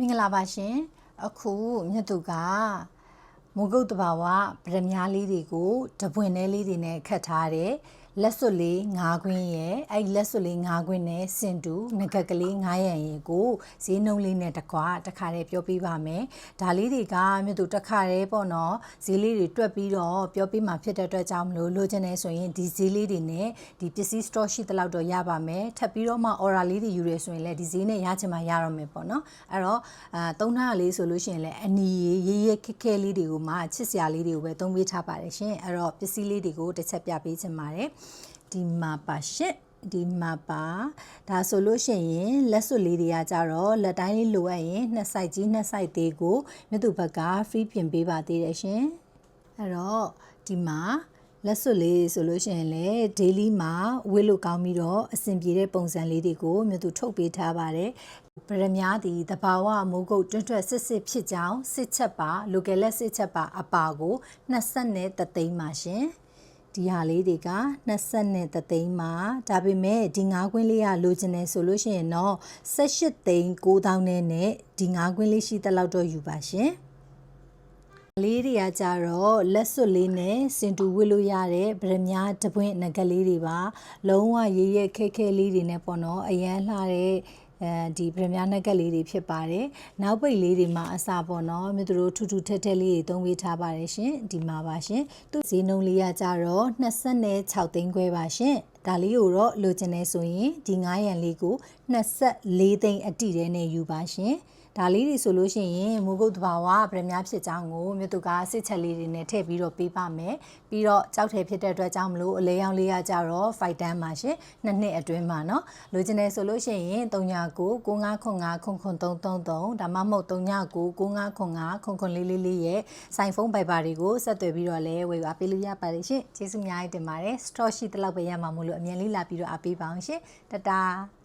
မင်္ဂလာပါရှင်အခုမြတ်သူကမုဂုတ်တဘာဝဗရမ ्या လေးတွေကိုတပွင့်သေးလေးတွေနဲ့ခတ်ထားတယ် လက်စွပ်လေး၅ခွင်းရဲ့အဲ့ဒီလက်စွပ်လေး၅ခွင်းနဲ့စင်တူငကက်ကလေး9ရန်ရင်ကိုဈေးနှုန်းလေးနဲ့တကွာတခါတည်းပြောပြပါမယ်ဒါလေးတွေကမြတ်သူတခါတည်းပေါ့နော်ဈေးလေးတွေတွက်ပြီးတော့ပြောပြမှာဖြစ်တဲ့အတွက်ကြောင့်မလို့လိုချင်နေဆိုရင်ဒီဈေးလေးတွေနဲ့ဒီပစ္စည်း store ရှိတဲ့လောက်တော့ရပါမယ်ထပ်ပြီးတော့မှ order လေးတွေယူရဆိုရင်လည်းဒီဈေးနဲ့ရချင်မှရတော့မယ်ပေါ့နော်အဲ့တော့အာသုံးထားလေးဆိုလို့ရှိရင်လည်းအနီရေးရေးခက်ခဲလေးတွေကိုမှချစ်စရာလေးတွေကိုပဲသုံးပေးထားပါတယ်ရှင်အဲ့တော့ပစ္စည်းလေးတွေကိုတစ်ချက်ပြပေးချင်ပါတယ်ဒီမှာပါရှင့်ဒီမှာပါဒါဆိုလို့ရှိရင်လက်စွပ်လေးတွေကကြတော့လက်တိုင်းလေးလိုအပ်ရင်နှစ်ဆိုင်ကြီးနှစ်ဆိုင်သေးကိုမြတ်သူဘက်က free ပြင်ပေးပါသေးတယ်ရှင်အဲ့တော့ဒီမှာလက်စွပ်လေးဆိုလို့ရှိရင်လည်း daily မှာဝေးလို့ကောင်းပြီးတော့အဆင်ပြေတဲ့ပုံစံလေးတွေကိုမြတ်သူထုတ်ပေးထားပါတယ်ဗရမ ्या သည်တဘာဝမိုးကုတ်တွန့်ထွက်စစ်စစ်ဖြစ်ကြောင်းစစ်ချက်ပါ local လက်စစ်ချက်ပါအပါကို20နဲ့တသိန်းပါရှင် ဒီဟာလေးတွေက20နဲ့တသိန်းမှာဒါပေမဲ့ဒီငါးကွင်းလေးကလိုချင်တယ်ဆိုလို့ရှိရင်တော့18သိန်း9000နဲ့နဲ့ဒီငါးကွင်းလေးရှိတဲ့လောက်တော့ယူပါရှင်လေးတွေကကြတော့လက်စွပ်လေးနဲ့စင်တူဝစ်လို့ရတဲ့ဗရမ ्या တပွင့်ငကလေးတွေပါလုံးဝရေးရဲခဲခဲလေးတွေနဲ့ပေါ့နော်အရန်လှတဲ့ အဲဒီဗရမ ्या နက်ကလေးတွေဖြစ်ပါတယ်နောက်ပိတ်လေးတွေမှာအစာပေါ့နော်မြို့တို့ထူးထူးထက်ထက်လေးတွေသုံးပေးထားပါတယ်ရှင်ဒီမှာပါရှင်သူဈေးနှုန်းလေးကကြတော့26သိန်းခွဲပါရှင်ဒါလေးကိုတော့လိုချင်နေဆိုရင်ဒီ9ရန်လေးကို24သိန်းအတိတဲနဲ့ယူပါရှင် ဒါလေးတွေဆိုလို့ရှိရင်မူကုတ်တဘာဝဗရမ ्या ဖြစ်ကြောင်းကိုမြို့သူကစစ်ချက်လေးတွေနဲ့ထည့်ပြီးတော့ပေးပါမယ်ပြီးတော့ကြောက်တယ်ဖြစ်တဲ့အတွက်ကြောင့်မလို့အလဲရောင်လေးကကြတော့ fight tán ပါရှင်နှစ်နှစ်အတွင်းမှာเนาะလိုချင်တယ်ဆိုလို့ရှိရင်39 95953333ဒါမှမဟုတ်399595လေးလေးလေးရဲ့စိုင်ဖုန်းပိုက်ပါတွေကိုဆက်သွယ်ပြီးတော့လဲဝေပါပေးလို့ရပါတယ်ရှင်ကျေးဇူးအများကြီးတင်ပါတယ် store ရှိတဲ့လောက်ပဲရမှာမို့လို့အမြန်လေးလာပြီးတော့အားပေးပါအောင်ရှင်တတား